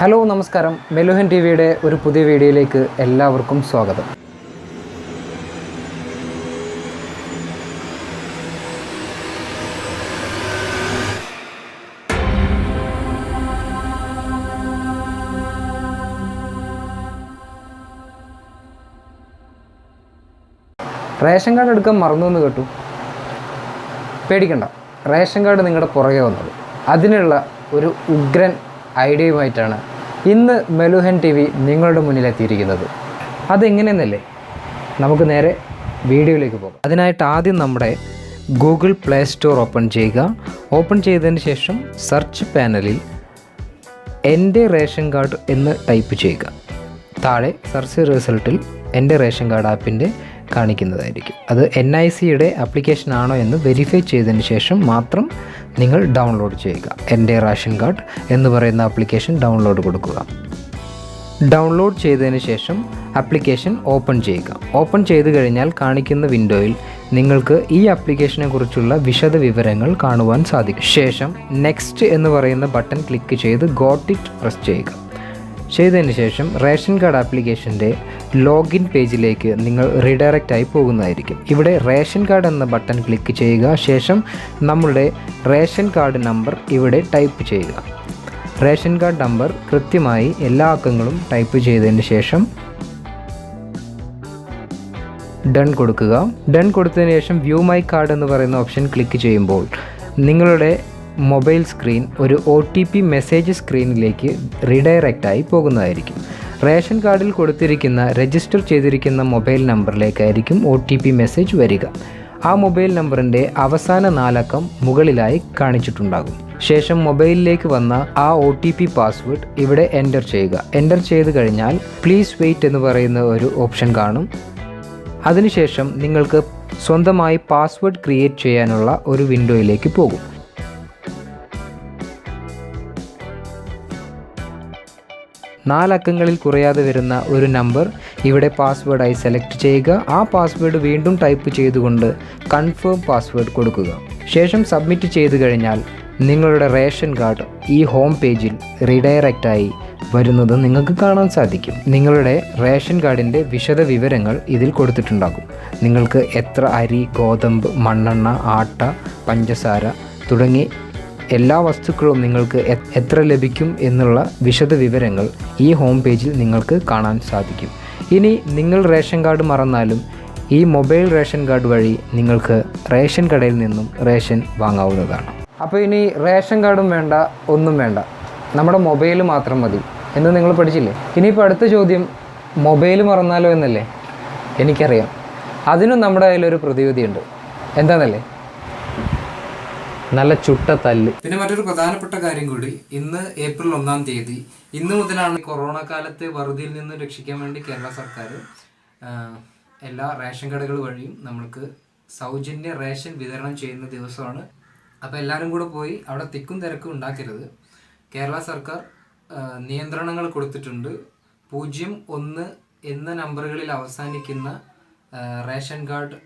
Hello നമസ്കാരം. മെലുഹൻ T വിയുടെ ഒരു പുതിയ വീഡിയോയിലേക്ക് എല്ലാവർക്കും സ്വാഗതം. റേഷൻ കാർഡ് എടുക്കാൻ മറന്നു എന്ന് കേട്ടു. പേടിക്കണ്ട. റേഷൻ കാർഡ് നിങ്ങളുടെ പുറകെ വന്നത്. അതിനുള്ള ഒരു ഉഗ്രൻ ഐഡിയയുമായിട്ടാണ് ഇന്ന് മെലുഹൻ ടി വി നിങ്ങളുടെ മുന്നിലെത്തിയിരിക്കുന്നത്. അതെങ്ങനെയെന്നല്ലേ? നമുക്ക് നേരെ വീഡിയോയിലേക്ക് പോകാം. അതിനായിട്ട് ആദ്യം നമ്മുടെ ഗൂഗിൾ പ്ലേ സ്റ്റോർ ഓപ്പൺ ചെയ്യുക. ഓപ്പൺ ചെയ്തതിന് ശേഷം സെർച്ച് പാനലിൽ എന്റെ റേഷൻ കാർഡ് എന്ന് ടൈപ്പ് ചെയ്യുക. താഴെ സെർച്ച് റിസൾട്ടിൽ എന്റെ റേഷൻ കാർഡ് ആപ്പിന്റെ കാണിക്കുന്നതായിരിക്കും. അത് എൻ ഐ സിയുടെ ആപ്ലിക്കേഷൻ ആണോ എന്ന് വെരിഫൈ ചെയ്തതിന് ശേഷം മാത്രം നിങ്ങൾ ഡൗൺലോഡ് ചെയ്യുക. എന്റെ റേഷൻ കാർഡ് എന്ന് പറയുന്ന ആപ്ലിക്കേഷൻ ഡൗൺലോഡ് കൊടുക്കുക. ഡൗൺലോഡ് ചെയ്തതിന് ശേഷം അപ്ലിക്കേഷൻ ഓപ്പൺ ചെയ്യുക. ഓപ്പൺ ചെയ്തു കഴിഞ്ഞാൽ കാണിക്കുന്ന വിൻഡോയിൽ നിങ്ങൾക്ക് ഈ ആപ്ലിക്കേഷനെ കുറിച്ചുള്ള വിശദ വിവരങ്ങൾ കാണുവാൻ സാധിക്കും. ശേഷം നെക്സ്റ്റ് എന്ന് പറയുന്ന ബട്ടൺ ക്ലിക്ക് ചെയ്ത് ഗോട്ട് ഇറ്റ് പ്രസ് ചെയ്യുക. ചെയ്തതിന് ശേഷം റേഷൻ കാർഡ് ആപ്ലിക്കേഷന്റെ ലോഗിൻ പേജിലേക്ക് നിങ്ങൾ റീഡയറക്റ്റ് ആയി പോകുന്നതായിരിക്കും. ഇവിടെ റേഷൻ കാർഡ് എന്ന ബട്ടൺ ക്ലിക്ക് ചെയ്യുക. ശേഷം നമ്മളുടെ റേഷൻ കാർഡ് നമ്പർ ഇവിടെ ടൈപ്പ് ചെയ്യുക. റേഷൻ കാർഡ് നമ്പർ കൃത്യമായി എല്ലാ അക്കങ്ങളും ടൈപ്പ് ചെയ്തതിന് ശേഷം ഡൺ കൊടുക്കുക. ഡൺ കൊടുത്തതിന് ശേഷം വ്യൂ മൈ കാർഡ് എന്ന് പറയുന്ന ഓപ്ഷൻ ക്ലിക്ക് ചെയ്യുമ്പോൾ നിങ്ങളുടെ മൊബൈൽ സ്ക്രീൻ ഒരു ഒ ടി പി മെസ്സേജ് സ്ക്രീനിലേക്ക് റീഡയറക്റ്റായി പോകുന്നതായിരിക്കും. റേഷൻ കാർഡിൽ കൊടുത്തിരിക്കുന്ന രജിസ്റ്റർ ചെയ്തിരിക്കുന്ന മൊബൈൽ നമ്പറിലേക്കായിരിക്കും ഒ ടി പി മെസ്സേജ് വരിക. ആ മൊബൈൽ നമ്പറിന്റെ അവസാന നാലക്കം മുകളിലായി കാണിച്ചിട്ടുണ്ടാകും. ശേഷം മൊബൈലിലേക്ക് വന്ന ആ ഒ ടി പി പാസ്വേഡ് ഇവിടെ എന്റർ ചെയ്യുക. എന്റർ ചെയ്ത് കഴിഞ്ഞാൽ പ്ലീസ് വെയിറ്റ് എന്ന് പറയുന്ന ഒരു ഓപ്ഷൻ കാണും. അതിനുശേഷം നിങ്ങൾക്ക് സ്വന്തമായി പാസ്വേഡ് ക്രിയേറ്റ് ചെയ്യാനുള്ള ഒരു വിൻഡോയിലേക്ക് പോകും. നാലക്കങ്ങളിൽ കുറയാതെ വരുന്ന ഒരു നമ്പർ. ഇവിടെ പാസ്വേഡായി സെലക്ട് ചെയ്യുക. ആ പാസ്വേഡ് വീണ്ടും ടൈപ്പ് ചെയ്തുകൊണ്ട് കൺഫേം പാസ്വേഡ് കൊടുക്കുക. ശേഷം സബ്മിറ്റ് ചെയ്തു കഴിഞ്ഞാൽ നിങ്ങളുടെ റേഷൻ കാർഡ് ഈ ഹോം പേജിൽ റീഡയറക്റ്റായി വരുന്നത് നിങ്ങൾക്ക് കാണാൻ സാധിക്കും. നിങ്ങളുടെ റേഷൻ കാർഡിന്റെ വിശദ വിവരങ്ങൾ ഇതിൽ കൊടുത്തിട്ടുണ്ടാകും. നിങ്ങൾക്ക് എത്ര അരി ഗോതമ്പ് മണ്ണെണ്ണ ആട്ട പഞ്ചസാര തുടങ്ങി എല്ലാ വസ്തുക്കളും നിങ്ങൾക്ക് എത്ര ലഭിക്കും എന്നുള്ള വിശദ വിവരങ്ങൾ ഈ ഹോം പേജിൽ നിങ്ങൾക്ക് കാണാൻ സാധിക്കും. ഇനി നിങ്ങൾ റേഷൻ കാർഡ് മറന്നാലും ഈ മൊബൈൽ റേഷൻ കാർഡ് വഴി നിങ്ങൾക്ക് റേഷൻ കടയിൽ നിന്നും റേഷൻ വാങ്ങാവുന്നതാണ്. അപ്പോൾ ഇനി റേഷൻ കാർഡും വേണ്ട ഒന്നും വേണ്ട. നമ്മുടെ മൊബൈൽ മാത്രം മതി. എന്ന് നിങ്ങൾ പഠിച്ചില്ലേ? ഇനിയിപ്പോൾ അടുത്ത ചോദ്യം മൊബൈൽ മറന്നാലോ എന്നല്ലേ? എനിക്കറിയാം. അതിനും നമ്മുടെ കയ്യിലൊരു പ്രതിവിധിയുണ്ട്. എന്താണെന്നല്ലേ നല്ല ചുട്ട തല്ല്. പിന്നെ മറ്റൊരു പ്രധാനപ്പെട്ട കാര്യം കൂടി ഇന്ന് ഏപ്രിൽ ഒന്നാം തീയതി ഇന്ന് മുതലാണ് കൊറോണ കാലത്തെ വറുതിയിൽ നിന്ന് രക്ഷിക്കാൻ വേണ്ടി കേരള സർക്കാർ എല്ലാ റേഷൻ കടകൾ വഴിയും നമ്മൾക്ക് സൗജന്യ റേഷൻ വിതരണം ചെയ്യുന്ന ദിവസമാണ്. അപ്പോൾ എല്ലാവരും കൂടെ പോയി അവിടെ തിക്കും തിരക്കും ഉണ്ടാക്കരുത്. കേരള സർക്കാർ നിയന്ത്രണങ്ങൾ കൊടുത്തിട്ടുണ്ട്. പൂജ്യം ഒന്ന് എന്ന നമ്പറുകളിൽ അവസാനിക്കുന്ന റേഷൻ കാർഡ്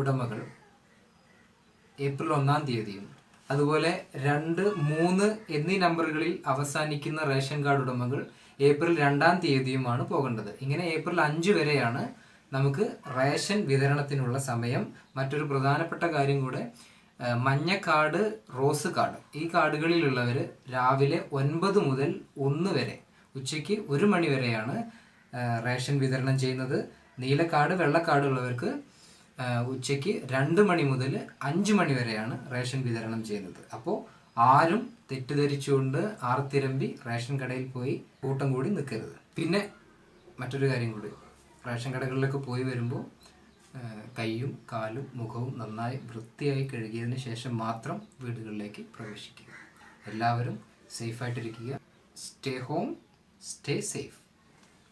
ഉടമകൾ. ഏപ്രിൽ ഒന്നാം തീയതിയും. അതുപോലെ രണ്ട് മൂന്ന് എന്നീ നമ്പറുകളിൽ അവസാനിക്കുന്ന റേഷൻ കാർഡ് ഉടമകൾ ഏപ്രിൽ രണ്ടാം തീയതിയുമാണ് പോകേണ്ടത്. ഇങ്ങനെ ഏപ്രിൽ അഞ്ച് വരെയാണ് നമുക്ക് റേഷൻ വിതരണത്തിനുള്ള സമയം. മറ്റൊരു പ്രധാനപ്പെട്ട കാര്യം കൂടെ മഞ്ഞ കാർഡ് റോസ് കാർഡ്. ഈ കാർഡുകളിലുള്ളവർ രാവിലെ ഒൻപത് മുതൽ ഒന്ന് വരെ ഉച്ചയ്ക്ക് ഒരു മണി വരെയാണ് റേഷൻ വിതരണം ചെയ്യുന്നത്. നീല കാർഡ് വെള്ള കാർഡ് ഉള്ളവർക്ക് ഉച്ചയ്ക്ക് രണ്ട് മണി മുതൽ അഞ്ച് മണി വരെയാണ് റേഷൻ വിതരണം ചെയ്യുന്നത്. അപ്പോൾ ആരും തെറ്റിദ്ധരിച്ചുകൊണ്ട് ആർത്തിരമ്പി റേഷൻ കടയിൽ പോയി കൂട്ടം കൂടി നിൽക്കരുത്. പിന്നെ മറ്റൊരു കാര്യം കൂടി. റേഷൻ കടകളിലൊക്കെ പോയി വരുമ്പോൾ കൈയും കാലും മുഖവും നന്നായി വൃത്തിയായി കഴുകിയതിന് ശേഷം മാത്രം വീടുകളിലേക്ക് പ്രവേശിക്കുക. എല്ലാവരും സേഫായിട്ടിരിക്കുക. സ്റ്റേ ഹോം സ്റ്റേ സേഫ്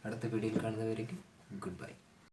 അടുത്ത വീഡിയോയിൽ കാണുന്നവരേക്കും ഗുഡ് ബൈ